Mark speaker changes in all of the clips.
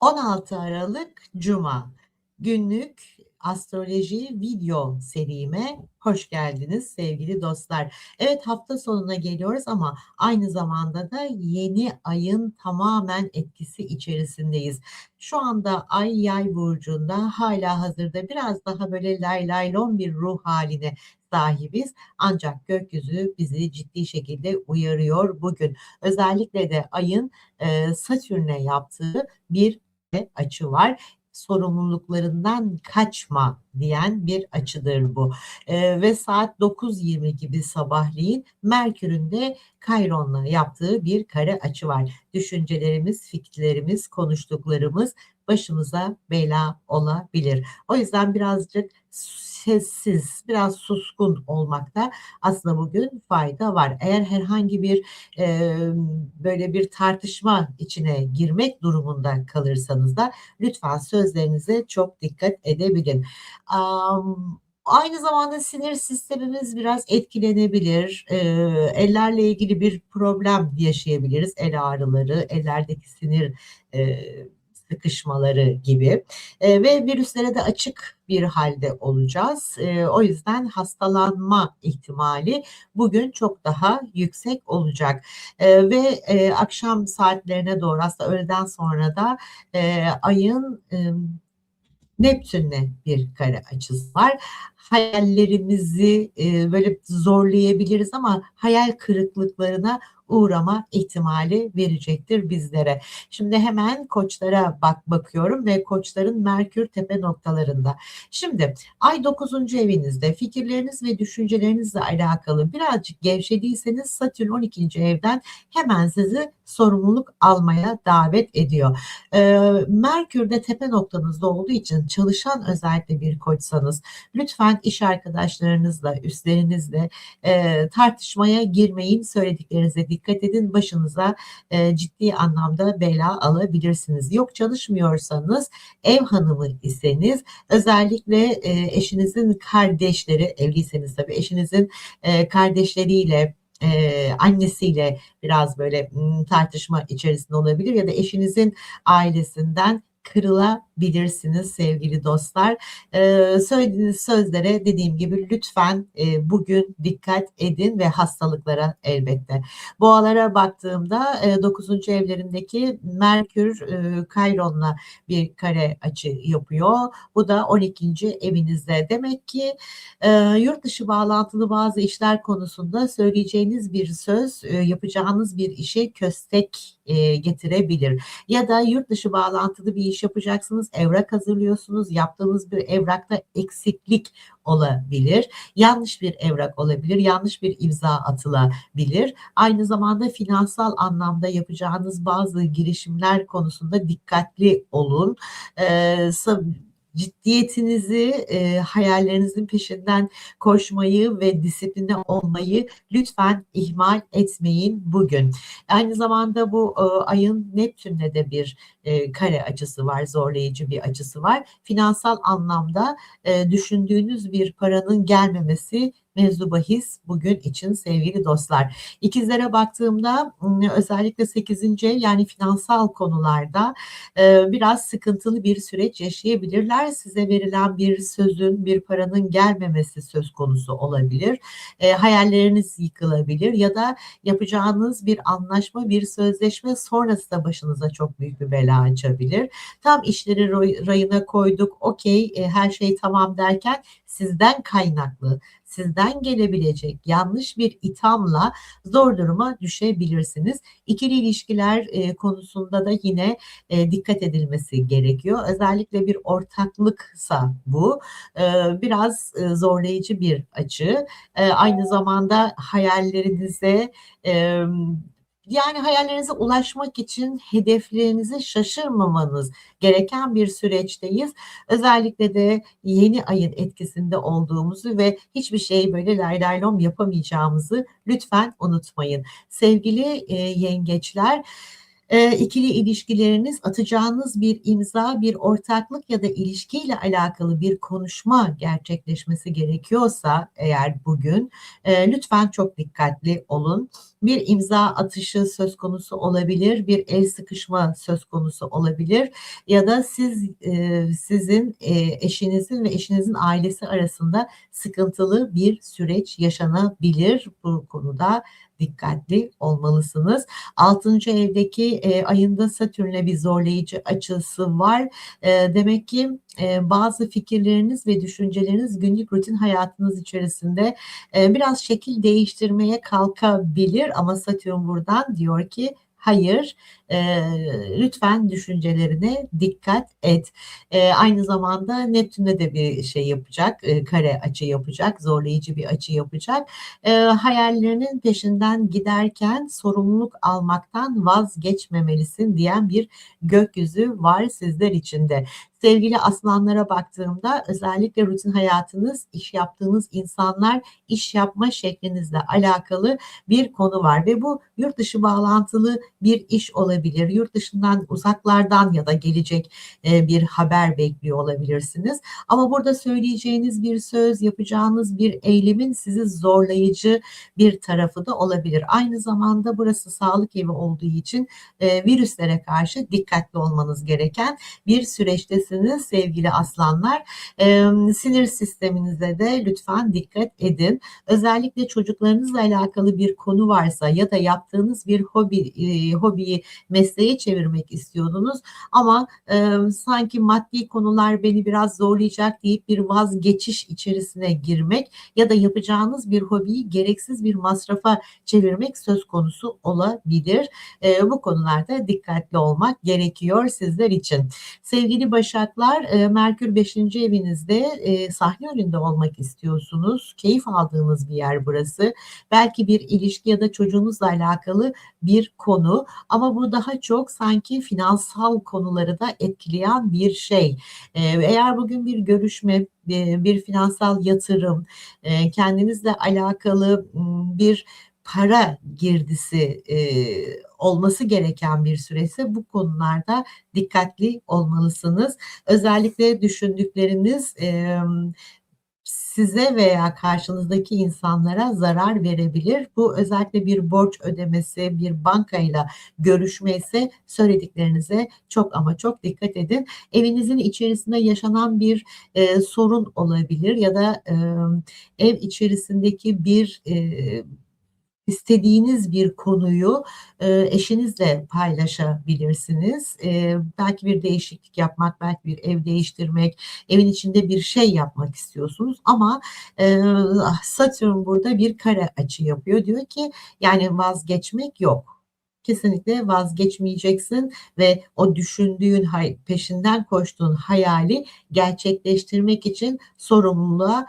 Speaker 1: 16 Aralık Cuma günlük astroloji video serime hoş geldiniz sevgili dostlar. Evet hafta sonuna geliyoruz ama aynı zamanda da yeni ayın tamamen etkisi içerisindeyiz. Şu anda ay yay burcunda hala hazırda biraz daha böyle lay laylon bir ruh haline sahibiz. Ancak gökyüzü bizi ciddi şekilde uyarıyor bugün. Özellikle de ayın e, Satürn'e yaptığı bir açı var sorumluluklarından kaçma diyen bir açıdır bu. E, ve saat 9.20 gibi sabahleyin Merkür'ün de Kayron'la yaptığı bir kare açı var. Düşüncelerimiz, fikirlerimiz, konuştuklarımız başımıza bela olabilir. O yüzden birazcık sessiz, biraz suskun olmakta aslında bugün fayda var. Eğer herhangi bir e, böyle bir tartışma içine girmek durumunda kalırsanız da lütfen sözlerinize çok dikkat edebilin. Um, Aynı zamanda sinir sistemimiz biraz etkilenebilir. E, ellerle ilgili bir problem yaşayabiliriz. El ağrıları, ellerdeki sinir e, sıkışmaları gibi e, ve virüslere de açık bir halde olacağız. E, o yüzden hastalanma ihtimali bugün çok daha yüksek olacak e, ve e, akşam saatlerine doğru aslında öğleden sonra da e, ayın e, Neptün'le bir kare açısı var. Hayallerimizi e, böyle zorlayabiliriz ama hayal kırıklıklarına uğrama ihtimali verecektir bizlere. Şimdi hemen koçlara bak bakıyorum ve koçların Merkür tepe noktalarında. Şimdi ay 9. evinizde fikirleriniz ve düşüncelerinizle alakalı birazcık gevşediyseniz Satürn 12. evden hemen sizi sorumluluk almaya davet ediyor. Ee, Merkür de tepe noktanızda olduğu için çalışan özellikle bir koçsanız lütfen iş arkadaşlarınızla, üstlerinizle e, tartışmaya girmeyin, söylediklerinize dikkat edin, başınıza e, ciddi anlamda bela alabilirsiniz. Yok çalışmıyorsanız, ev hanımı iseniz özellikle e, eşinizin kardeşleri, evliyseniz tabii eşinizin e, kardeşleriyle e, annesiyle biraz böyle tartışma içerisinde olabilir ya da eşinizin ailesinden kırılabilirsiniz sevgili dostlar. Ee, söylediğiniz sözlere dediğim gibi lütfen e, bugün dikkat edin ve hastalıklara elbette. Boğalara baktığımda e, 9. evlerindeki Merkür e, Kayron'la bir kare açı yapıyor. Bu da 12. evinizde. Demek ki e, yurt dışı bağlantılı bazı işler konusunda söyleyeceğiniz bir söz e, yapacağınız bir işe köstek e, getirebilir. Ya da yurt dışı bağlantılı bir iş iş yapacaksınız, evrak hazırlıyorsunuz. Yaptığınız bir evrakta eksiklik olabilir. Yanlış bir evrak olabilir, yanlış bir imza atılabilir. Aynı zamanda finansal anlamda yapacağınız bazı girişimler konusunda dikkatli olun. Ee, ciddiyetinizi, e, hayallerinizin peşinden koşmayı ve disipline olmayı lütfen ihmal etmeyin bugün. Aynı zamanda bu e, ayın Neptün'le de bir e, kare açısı var, zorlayıcı bir açısı var. Finansal anlamda e, düşündüğünüz bir paranın gelmemesi mevzu bahis bugün için sevgili dostlar. İkizlere baktığımda özellikle 8. yani finansal konularda biraz sıkıntılı bir süreç yaşayabilirler. Size verilen bir sözün, bir paranın gelmemesi söz konusu olabilir. Hayalleriniz yıkılabilir ya da yapacağınız bir anlaşma, bir sözleşme sonrası da başınıza çok büyük bir bela açabilir. Tam işleri rayına koyduk, okey her şey tamam derken sizden kaynaklı, sizden gelebilecek yanlış bir ithamla zor duruma düşebilirsiniz. İkili ilişkiler e, konusunda da yine e, dikkat edilmesi gerekiyor. Özellikle bir ortaklıksa bu e, biraz e, zorlayıcı bir açı. E, aynı zamanda hayallerinize e, yani hayallerinize ulaşmak için hedeflerinizi şaşırmamanız gereken bir süreçteyiz. Özellikle de yeni ayın etkisinde olduğumuzu ve hiçbir şey böyle laylaylom yapamayacağımızı lütfen unutmayın. Sevgili e, yengeçler Eee, ikili ilişkileriniz, atacağınız bir imza, bir ortaklık ya da ilişkiyle alakalı bir konuşma gerçekleşmesi gerekiyorsa eğer bugün, eee, lütfen çok dikkatli olun. Bir imza atışı söz konusu olabilir, bir el sıkışma söz konusu olabilir ya da siz, eee, sizin, eee, eşinizin ve eşinizin ailesi arasında sıkıntılı bir süreç yaşanabilir. Bu konuda dikkatli olmalısınız. 6. evdeki, eee, ayın da Satürn'le bir zorlayıcı açısı var. Eee, demek ki, eee, bazı fikirleriniz ve düşünceleriniz günlük rutin hayatınız içerisinde, eee, biraz şekil değiştirmeye kalkabilir ama Satürn buradan diyor ki hayır, eee, lütfen düşüncelerine dikkat et. Eee, aynı zamanda Neptün'le de bir şey yapacak, eee, kare açı yapacak, zorlayıcı bir açı yapacak. Eee, hayallerinin peşinden giderken sorumluluk almaktan vazgeçmemelisin diyen bir gökyüzü var sizler için de. Sevgili aslanlara baktığımda özellikle rutin hayatınız, iş yaptığınız insanlar, iş yapma şeklinizle alakalı bir konu var ve bu yurt dışı bağlantılı bir iş olabilir. Yurt dışından, uzaklardan ya da gelecek, eee, bir haber bekliyor olabilirsiniz. Ama burada söyleyeceğiniz bir söz, yapacağınız bir eylemin sizi zorlayıcı bir tarafı da olabilir. Aynı zamanda burası sağlık evi olduğu için, eee, virüslere karşı dikkatli olmanız gereken bir süreçtesiniz sevgili aslanlar. Emm, sinir sisteminize de lütfen dikkat edin. Özellikle çocuklarınızla alakalı bir konu varsa ya da yaptığınız bir hobi, eee, hobiyi mesleğe çevirmek istiyordunuz ama, emm, sanki maddi konular beni biraz zorlayacak deyip bir vazgeçiş içerisine girmek ya da yapacağınız bir hobiyi gereksiz bir masrafa çevirmek söz konusu olabilir. Eee, bu konularda dikkatli olmak gerekiyor sizler için. Sevgili Başaklar, eee, Merkür 5. evinizde, eee, sahne önünde olmak istiyorsunuz. Keyif aldığınız bir yer burası. Belki bir ilişki ya da çocuğunuzla alakalı bir konu ama bu daha çok sanki finansal konuları da etkileyen bir şey. Eee, eğer bugün bir görüşme, eee, bir finansal yatırım, eee, kendinizle alakalı, bir para girdisi, eee, olması gereken bir süreçse bu konularda dikkatli olmalısınız. Özellikle düşündükleriniz, emm, size veya karşınızdaki insanlara zarar verebilir. Bu özellikle bir borç ödemesi, bir bankayla görüşmeyse söylediklerinize çok ama çok dikkat edin. Evinizin içerisinde yaşanan bir, eee, sorun olabilir ya da, emm, ev içerisindeki bir, eee, istediğiniz bir konuyu, eee, eşinizle paylaşabilirsiniz. Eee, belki bir değişiklik yapmak, belki bir ev değiştirmek, evin içinde bir şey yapmak istiyorsunuz ama, eee, Satürn burada bir kare açı yapıyor. Diyor ki yani vazgeçmek yok. Kesinlikle vazgeçmeyeceksin ve o düşündüğün, peşinden koştuğun hayali gerçekleştirmek için sorumluluğa,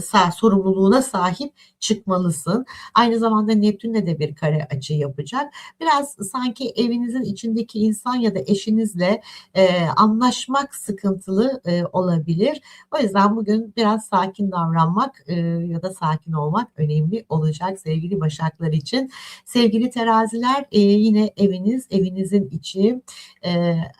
Speaker 1: sa sorumluluğuna sahip çıkmalısın. Aynı zamanda Neptün'le de bir kare açı yapacak. Biraz sanki evinizin içindeki insan ya da eşinizle, eee, anlaşmak sıkıntılı, eee, olabilir. O yüzden bugün biraz sakin davranmak, eee, ya da sakin olmak önemli olacak sevgili Başaklar için. Sevgili Teraziler, eee, yine eviniz, evinizin içi, eee,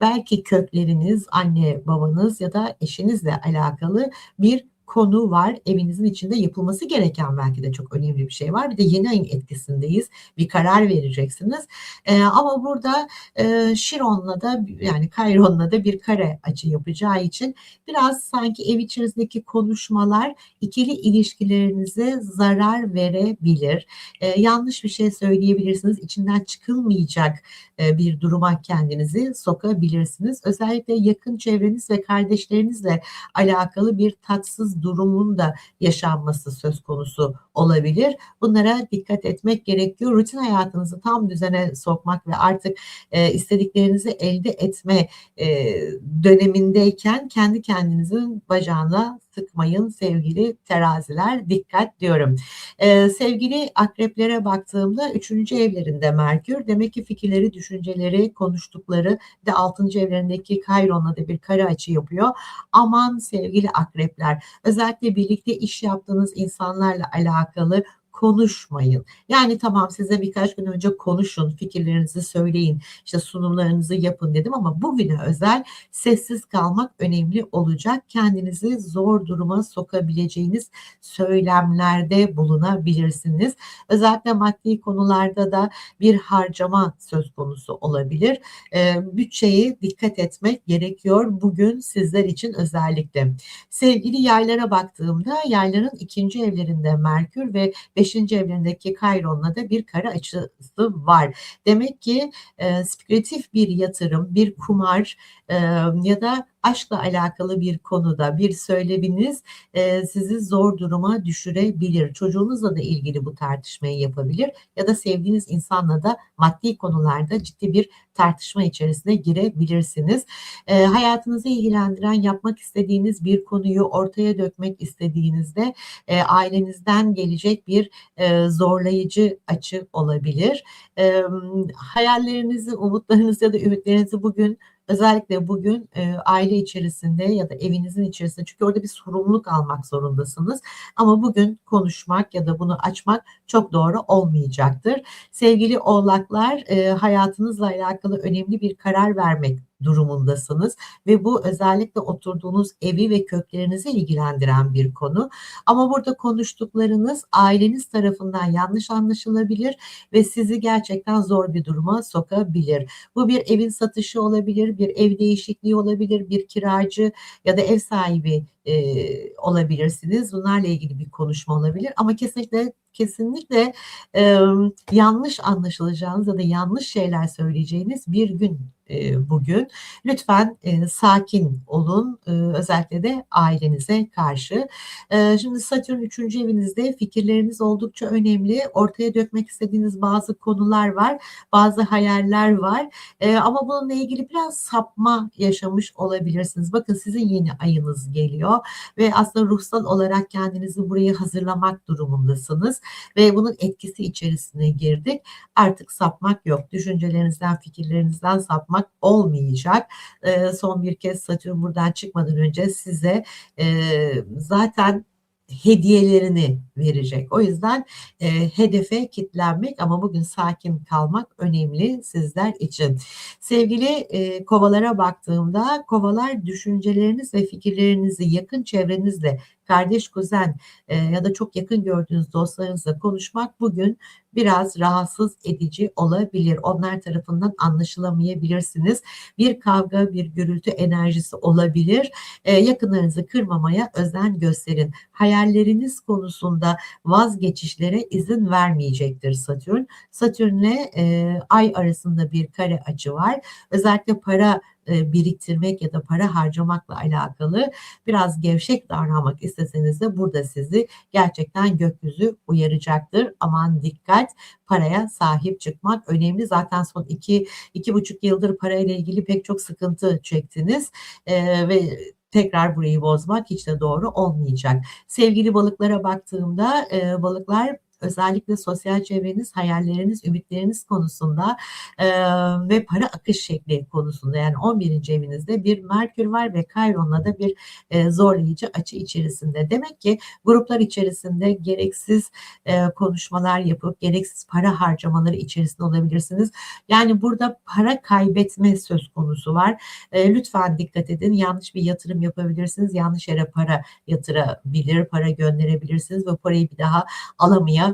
Speaker 1: belki kökleriniz, anne babanız ya da eşinizle alakalı bir konu var. Evinizin içinde yapılması gereken belki de çok önemli bir şey var. Bir de yeni ayın etkisindeyiz. Bir karar vereceksiniz. Eee, ama burada, eee, Şiron'la da yani Kayron'la da bir kare açı yapacağı için biraz sanki ev içerisindeki konuşmalar ikili ilişkilerinize zarar verebilir. Eee, yanlış bir şey söyleyebilirsiniz. İçinden çıkılmayacak, eee, bir duruma kendinizi sokabilirsiniz. Özellikle yakın çevreniz ve kardeşlerinizle alakalı bir tatsız durumun da yaşanması söz konusu olabilir. Bunlara dikkat etmek gerekiyor. Rutin hayatınızı tam düzene sokmak ve artık, eee, istediklerinizi elde etme, eee, dönemindeyken kendi kendinizin bacağına sıkmayın sevgili Teraziler, dikkat diyorum. Eee, sevgili Akreplere baktığımda 3. evlerinde Merkür. Demek ki fikirleri, düşünceleri, konuştukları de 6. evlerindeki Kayron'la da bir kare açı yapıyor. Aman sevgili Akrepler, özellikle birlikte iş yaptığınız insanlarla alakalı konuşmayın. Yani tamam size birkaç gün önce konuşun, fikirlerinizi söyleyin, işte sunumlarınızı yapın dedim ama bugüne özel sessiz kalmak önemli olacak. Kendinizi zor duruma sokabileceğiniz söylemlerde bulunabilirsiniz. Özellikle maddi konularda da bir harcama söz konusu olabilir. Eee, bütçeye dikkat etmek gerekiyor bugün sizler için özellikle. Sevgili yaylara baktığımda yayların 2. evlerinde Merkür ve 5. evlerindeki Kayron'la da bir kare açısı var. Demek ki, eee, spekülatif bir yatırım, bir kumar, emm, ya da aşkla alakalı bir konuda bir söyleminiz, eee, sizi zor duruma düşürebilir. Çocuğunuzla da ilgili bu tartışmayı yapabilir ya da sevdiğiniz insanla da maddi konularda ciddi bir tartışma içerisine girebilirsiniz. Eee, hayatınızı ilgilendiren, yapmak istediğiniz bir konuyu ortaya dökmek istediğinizde, eee, ailenizden gelecek bir, eee, zorlayıcı açı olabilir. Emm, hayallerinizi, umutlarınızı ya da ümitlerinizi bugün özellikle bugün, eee, aile içerisinde ya da evinizin içerisinde çünkü orada bir sorumluluk almak zorundasınız ama bugün konuşmak ya da bunu açmak çok doğru olmayacaktır. Sevgili Oğlaklar, eee, hayatınızla alakalı önemli bir karar vermek durumundasınız ve bu özellikle oturduğunuz evi ve köklerinizi ilgilendiren bir konu. Ama burada konuştuklarınız aileniz tarafından yanlış anlaşılabilir ve sizi gerçekten zor bir duruma sokabilir. Bu bir evin satışı olabilir, bir ev değişikliği olabilir, bir kiracı ya da ev sahibi, eee, olabilirsiniz. Bunlarla ilgili bir konuşma olabilir ama kesinlikle, kesinlikle, emm, yanlış anlaşılacağınız ya da yanlış şeyler söyleyeceğiniz bir gün, eee, bugün. Lütfen, eee, sakin olun, ııı, özellikle de ailenize karşı. Eee, şimdi Satürn 3. evinizde fikirleriniz oldukça önemli. Ortaya dökmek istediğiniz bazı konular var, bazı hayaller var, eee, ama bununla ilgili biraz sapma yaşamış olabilirsiniz. Bakın sizin yeni ayınız geliyor ve aslında ruhsal olarak kendinizi buraya hazırlamak durumundasınız ve bunun etkisi içerisine girdik. Artık sapmak yok. Düşüncelerinizden, fikirlerinizden sapmak olmayacak. Eee, son bir kez Satürn buradan çıkmadan önce size, eee, zaten hediyelerini verecek. O yüzden, eee, hedefe kitlenmek ama bugün sakin kalmak önemli sizler için. Sevgili, eee, Kovalara baktığımda Kovalar düşünceleriniz ve fikirlerinizi yakın çevrenizle, kardeş, kuzen, eee, ya da çok yakın gördüğünüz dostlarınızla konuşmak bugün biraz rahatsız edici olabilir. Onlar tarafından anlaşılamayabilirsiniz. Bir kavga, bir gürültü enerjisi olabilir. Eee, yakınlarınızı kırmamaya özen gösterin. Hayalleriniz konusunda vazgeçişlere izin vermeyecektir Satürn. Satürn'le, eee, Ay arasında bir kare açı var. Özellikle para, eee, biriktirmek ya da para harcamakla alakalı biraz gevşek davranmak isteseniz de burada sizi gerçekten gökyüzü uyaracaktır. Aman dikkat, paraya sahip çıkmak önemli. Zaten son 2 2,5 yıldır parayla ilgili pek çok sıkıntı çektiniz, eee, ve tekrar burayı bozmak hiç de doğru olmayacak. Sevgili Balıklara baktığımda, eee, Balıklar özellikle sosyal çevreniz, hayalleriniz, ümitleriniz konusunda, eee, ve para akış şekli konusunda yani 11. evinizde bir Merkür var ve Kayron'la da bir, eee, zorlayıcı açı içerisinde. Demek ki gruplar içerisinde gereksiz, eee, konuşmalar yapıp gereksiz para harcamaları içerisinde olabilirsiniz. Yani burada para kaybetme söz konusu var. Eee, lütfen dikkat edin. Yanlış bir yatırım yapabilirsiniz. Yanlış yere para yatırabilir, para gönderebilirsiniz ve parayı bir daha alamayabilirsiniz.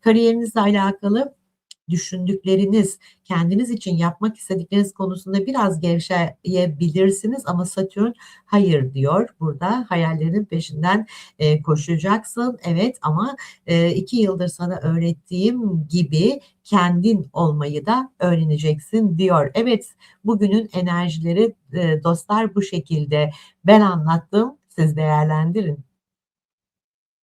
Speaker 1: Kariyerinizle alakalı düşündükleriniz, kendiniz için yapmak istedikleriniz konusunda biraz gevşeyebilirsiniz ama Satürn hayır diyor burada. Hayallerinin peşinden, eee, koşacaksın. Evet ama, eee, 2 yıldır sana öğrettiğim gibi kendin olmayı da öğreneceksin diyor. Evet, bugünün enerjileri, eee, dostlar bu şekilde. Ben anlattım, siz değerlendirin.